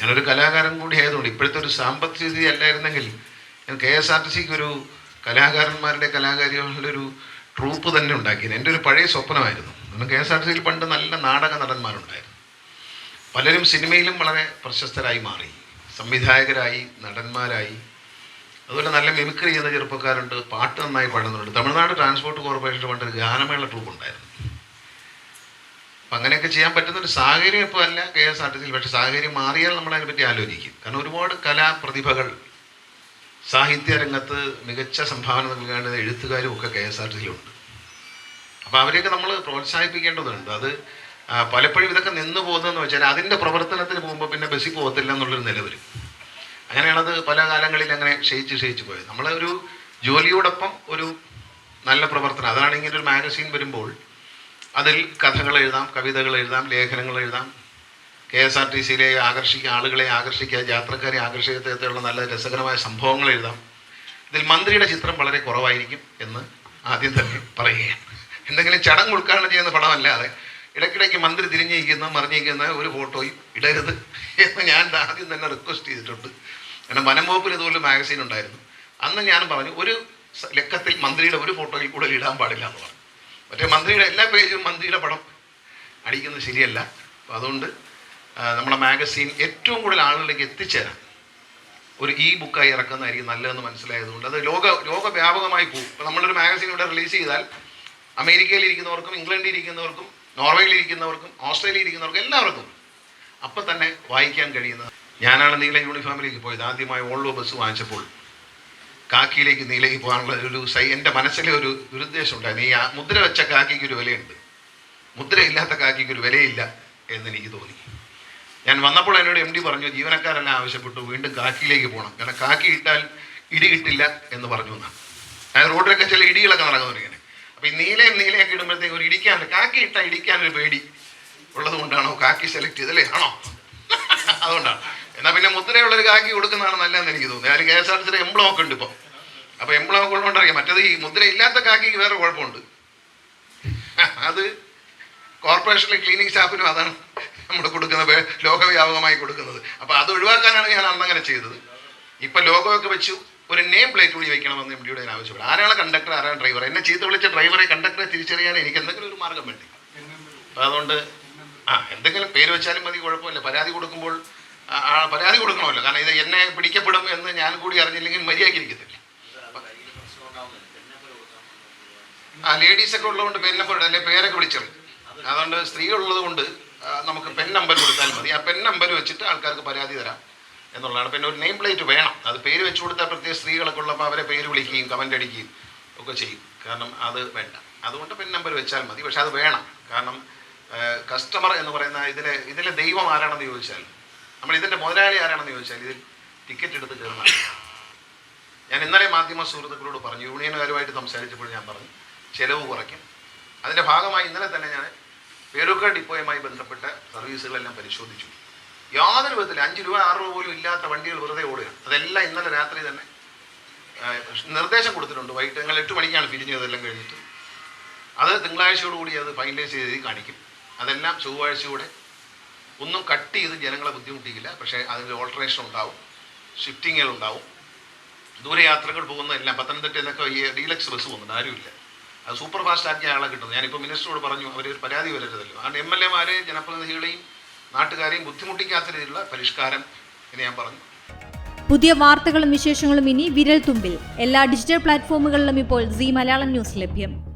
ഞാനൊരു കലാകാരൻ കൂടി ആയതുകൊണ്ട് ഇപ്പോഴത്തെ ഒരു സാമ്പത്തിക സ്ഥിതി അല്ലായിരുന്നെങ്കിൽ കെ എസ് ആർ ടി സിക്ക് ഒരു കലാകാരന്മാരുടെ കലാകാരികളുടെ ഒരു ട്രൂപ്പ് തന്നെ ഉണ്ടാക്കിയത്. എന്റെ ഒരു പഴയ സ്വപ്നമായിരുന്നു. കാരണം കെ എസ് ആർ ടി സിയിൽ പണ്ട് നല്ല നാടക നടന്മാരുണ്ടായിരുന്നു. പലരും സിനിമയിലും വളരെ പ്രശസ്തരായി മാറി. സംവിധായകരായി നടന്മാരായി. അതുപോലെ നല്ല മിമിക്രി ചെയ്യുന്ന ചെറുപ്പക്കാരുണ്ട്. പാട്ട് നന്നായി പാടുന്നുണ്ട് തമിഴ്നാട് ട്രാൻസ്പോർട്ട് കോർപ്പറേഷന്റെ പണ്ട് ഗാനമേള ട്രൂപ്പ് ഉണ്ടായിരുന്നു. അപ്പം അങ്ങനെയൊക്കെ ചെയ്യാൻ പറ്റുന്ന ഒരു സാഹചര്യം ഇപ്പോൾ അല്ല കെ എസ് ആർ ടി സിയിൽ പക്ഷേ സാഹചര്യം മാറിയാൽ നമ്മൾ അതിനെപ്പറ്റി ആലോചിക്കും. കാരണം ഒരുപാട് കലാപ്രതിഭകൾ സാഹിത്യ രംഗത്ത് മികച്ച സംഭാവന നൽകേണ്ട എഴുത്തുകാരും ഒക്കെ കെ എസ് ആർ ടി സിയിലുണ്ട്. അപ്പോൾ അവരെയൊക്കെ നമ്മൾ പ്രോത്സാഹിപ്പിക്കേണ്ടതുണ്ട്. അത് പലപ്പോഴും ഇതൊക്കെ നിന്ന് പോകുന്നതെന്ന് വെച്ചാൽ അതിന്റെ പ്രവർത്തനത്തിന് പോകുമ്പോൾ പിന്നെ ബസ്സിൽ പോകത്തില്ല എന്നുള്ളൊരു നില വരും. അങ്ങനെയാണത് പല കാലങ്ങളിൽ അങ്ങനെ ക്ഷയിച്ച് ക്ഷയിച്ച് പോയത്. നമ്മളൊരു ജോലിയോടൊപ്പം ഒരു നല്ല പ്രവർത്തനം അതാണ് ഇങ്ങനെ ഒരു മാഗസീൻ വരുമ്പോൾ അതിൽ കഥകൾ എഴുതാം കവിതകൾ എഴുതാം ലേഖനങ്ങൾ എഴുതാം. കെ എസ് ആർ ടി സിയിലെ ആകർഷിക്കുക ആളുകളെ ആകർഷിക്കുക യാത്രക്കാരെ ആകർഷിക്കത്തേക്കുള്ള നല്ല രസകരമായ സംഭവങ്ങൾ എഴുതാം. ഇതിൽ മന്ത്രിയുടെ ചിത്രം വളരെ കുറവായിരിക്കും എന്ന് ആദ്യം തന്നെ പറയുകയാണ്. എന്തെങ്കിലും ചടങ്ങ് ഉൾക്കാടനം ചെയ്യുന്ന പടമല്ലാതെ ഇടയ്ക്കിടയ്ക്ക് മന്ത്രി തിരിഞ്ഞിരിക്കുന്ന മറിഞ്ഞിരിക്കുന്ന ഒരു ഫോട്ടോയും ഇടരുത് എന്ന് ഞാൻ ആദ്യം തന്നെ റിക്വസ്റ്റ് ചെയ്തിട്ടുണ്ട്. കാരണം വനം വകുപ്പിൽ ഇതുപോലെ മാഗസീൻ ഉണ്ടായിരുന്നു. അന്ന് ഞാൻ പറഞ്ഞു ഒരു ലക്കത്തിൽ മന്ത്രിയുടെ ഒരു ഫോട്ടോയിൽ കൂടുതൽ ഇടാൻ പാടില്ല എന്ന് പറഞ്ഞു. മറ്റേ മന്ത്രിയുടെ എല്ലാ പേജും മന്ത്രിയുടെ പടം അടിക്കുന്നത് ശരിയല്ല. അപ്പോൾ അതുകൊണ്ട് നമ്മുടെ മാഗസീൻ ഏറ്റവും കൂടുതൽ ആളുകളിലേക്ക് എത്തിച്ചേരാം ഒരു ഇ ബുക്കായി ഇറക്കുന്നതായിരിക്കും നല്ലതെന്ന് മനസ്സിലായതുകൊണ്ട് അത് ലോക ലോകവ്യാപകമായി പോകും. ഇപ്പോൾ നമ്മളൊരു മാഗസീൻ ഇവിടെ റിലീസ് ചെയ്താൽ അമേരിക്കയിൽ ഇരിക്കുന്നവർക്കും ഇംഗ്ലണ്ടിൽ ഇരിക്കുന്നവർക്കും നോർവേയിൽ ഇരിക്കുന്നവർക്കും ഓസ്ട്രേലിയയിൽ ഇരിക്കുന്നവർക്കും എല്ലാവർക്കും അപ്പം തന്നെ വായിക്കാൻ കഴിയുന്നത്. ഞാനാണ് നീല യൂണിഫോമിലേക്ക് പോയത്. ആദ്യമായി ഓൾവോ ബസ് വാങ്ങിച്ചപ്പോൾ കാക്കിയിലേക്ക് നീലയിൽ പോകാനുള്ള ഒരു സൈ എന്റെ മനസ്സിലെ ഒരു ദുരുദ്ദേശം ഉണ്ടായിരുന്നു. ഈ മുദ്ര വെച്ച കാക്കിക്ക് ഒരു വിലയുണ്ട്. മുദ്രയില്ലാത്ത കാക്കിക്ക് ഒരു വിലയില്ല എന്ന് എനിക്ക് തോന്നി. ഞാൻ വന്നപ്പോൾ എന്നോട് എം ഡി പറഞ്ഞു ജീവനക്കാരെല്ലാം ആവശ്യപ്പെട്ടു വീണ്ടും കാക്കിയിലേക്ക് പോകണം. കാരണം കാക്കി ഇട്ടാൽ ഇടി കിട്ടില്ല എന്ന് പറഞ്ഞു എന്നാണ് അതായത് റോഡിലൊക്കെ ചില ഇടികളൊക്കെ നടക്കുന്നു ഇങ്ങനെ. അപ്പോൾ ഈ നീലയും നീലയൊക്കെ ഇടുമ്പോഴത്തേക്ക് ഒരു ഇടിക്കാൻ കാക്കി ഇട്ടാൽ ഇടിക്കാനൊരു പേടി ഉള്ളത് കൊണ്ടാണോ കാക്കി സെലക്ട് ചെയ്തല്ലേ ആണോ? അതുകൊണ്ടാണ്. എന്നാൽ പിന്നെ മുദ്രയുള്ളൊരു കാക്കി കൊടുക്കുന്നതാണ് നല്ലതെന്ന് എനിക്ക് തോന്നുന്നു. അതിൽ കെ എസ് ആർ ടി സിയുടെ എംബ്ലോ ഒക്കെ ഉണ്ട് ഇപ്പൊ. അപ്പോൾ എംബ്ലോ ഒക്കെ ഉള്ളതുകൊണ്ടറിയാം. മറ്റേത് ഈ മുദ്ര ഇല്ലാത്ത കാക്കിക്ക് വേറെ കുഴപ്പമുണ്ട്. അത് കോർപ്പറേഷനിലെ ക്ലീനിങ് സ്റ്റാഫിനും അതാണ് നമ്മൾ കൊടുക്കുന്നത് ലോകവ്യാപകമായി കൊടുക്കുന്നത്. അപ്പോൾ അത് ഒഴിവാക്കാനാണ് ഞാൻ അന്ന് അങ്ങനെ ചെയ്തത്. ഇപ്പം ലോഗോയൊക്കെ വെച്ചു ഒരു നെയിം പ്ലേറ്റ് കൂടി വെക്കണമെന്ന് എം ഡിയുടെ ഞാൻ ആവശ്യപ്പെടും. ആരാണ് കണ്ടക്ടർ ആരാണ് ഡ്രൈവർ എന്നെ ചീത്ത വിളിച്ച ഡ്രൈവറെ കണ്ടക്ടറെ തിരിച്ചറിയാൻ എനിക്ക് എന്തെങ്കിലും ഒരു മാർഗം വേണ്ടി? അതുകൊണ്ട് ആ എന്തെങ്കിലും പേര് വെച്ചാലും മതി കുഴപ്പമില്ല. പരാതി കൊടുക്കുമ്പോൾ പരാതി കൊടുക്കണമല്ലോ. കാരണം ഇത് എന്നെ പിടിക്കപ്പെടും എന്ന് ഞാൻ കൂടി അറിഞ്ഞില്ലെങ്കിൽ മര്യാദയ്ക്ക് ഇരിക്കത്തില്ല. ആ ലേഡീസൊക്കെ ഉള്ളതുകൊണ്ട് പെൻ നമ്പർ അല്ലെ പേരൊക്കെ വിളിച്ചത് അതുകൊണ്ട് സ്ത്രീകളുള്ളത് കൊണ്ട് നമുക്ക് പെൻ നമ്പർ കൊടുത്താൽ മതി. ആ പെൻ നമ്പർ വെച്ചിട്ട് ആൾക്കാർക്ക് പരാതി തരാം എന്നുള്ളതാണ്. പിന്നെ ഒരു നെയിം പ്ലേറ്റ് വേണം. അത് പേര് വെച്ച് കൊടുത്താൽ പ്രത്യേക സ്ത്രീകളൊക്കെ ഉള്ളപ്പോൾ അവരെ പേര് വിളിക്കുകയും കമന്റ് അടിക്കുകയും ഒക്കെ ചെയ്യും. കാരണം അത് വേണ്ട. അതുകൊണ്ട് പെൻ നമ്പർ വെച്ചാൽ മതി. പക്ഷെ അത് വേണം. കാരണം കസ്റ്റമർ എന്ന് പറയുന്ന ഇതിലെ ഇതിലെ ദൈവം ആരാണെന്ന് ചോദിച്ചാൽ നമ്മൾ ഇതിന്റെ മുതലാളി ആരാണെന്ന് ചോദിച്ചാൽ ഇതിൽ ടിക്കറ്റ് എടുത്ത് കയറുന്ന ഞാൻ ഇന്നലെ മാധ്യമ സുഹൃത്തുക്കളോട് പറഞ്ഞു യൂണിയനുകാരുമായിട്ട് സംസാരിച്ചപ്പോൾ ഞാൻ പറഞ്ഞു ചെലവ് കുറയ്ക്കും. അതിന്റെ ഭാഗമായി ഇന്നലെ തന്നെ ഞാൻ പേരൂക്ക ഡിപ്പോയുമായി ബന്ധപ്പെട്ട സർവീസുകളെല്ലാം പരിശോധിച്ചു. യാതൊരു വിധത്തിൽ അഞ്ച് രൂപ ആറ് രൂപ പോലും ഇല്ലാത്ത വണ്ടികൾ വെറുതെ ഓടുകയാണ്. അതെല്ലാം ഇന്നലെ രാത്രി തന്നെ നിർദ്ദേശം കൊടുത്തിട്ടുണ്ട്. വൈകിട്ട് ഞങ്ങൾ എട്ട് മണിക്കാണ് പിരിഞ്ഞതെല്ലാം കഴിഞ്ഞിട്ട്. അത് തിങ്കളാഴ്ചയോടുകൂടി അത് ഫൈനലൈസ് ചെയ്ത് കാണിക്കും. അതെല്ലാം ചൊവ്വാഴ്ചയോടെ ഒന്നും കട്ട് ചെയ്ത് ജനങ്ങളെ ബുദ്ധിമുട്ടിക്കില്ല. പക്ഷേ അതിൽ ഓൾട്ടറേഷൻ ഉണ്ടാവും. ഷിഫ്റ്റിങ്ങുകൾ ഉണ്ടാവും. ദൂരയാത്രകൾ പോകുന്നതെല്ലാം പത്തനംതിട്ട എന്നൊക്കെ ഈ ഡീലക്സ് ബസ് പോകുന്നുണ്ട്. ആരുമില്ല. അത് സൂപ്പർ ഫാസ്റ്റ് ആക്കിയ ആളെ കിട്ടുന്നത് ഞാനിപ്പോൾ മിനിസ്റ്ററോട് പറഞ്ഞു അവർ ഒരു പരാതി വരരുതല്ലോ. അതുകൊണ്ട് എം എൽ എമാരെ ജനപ്രതിനിധികളെയും നാട്ടുകാരെയും ബുദ്ധിമുട്ടിക്കാത്ത രീതിയിലുള്ള പരിഷ്കാരം എന്ന് ഞാൻ പറഞ്ഞു. പുതിയ വാർത്തകളും വിശേഷങ്ങളും ഇനി വിരൽ തുമ്പിൽ എല്ലാ ഡിജിറ്റൽ പ്ലാറ്റ്ഫോമുകളിലും ഇപ്പോൾ സി മലയാളം ന്യൂസ് ലഭ്യം.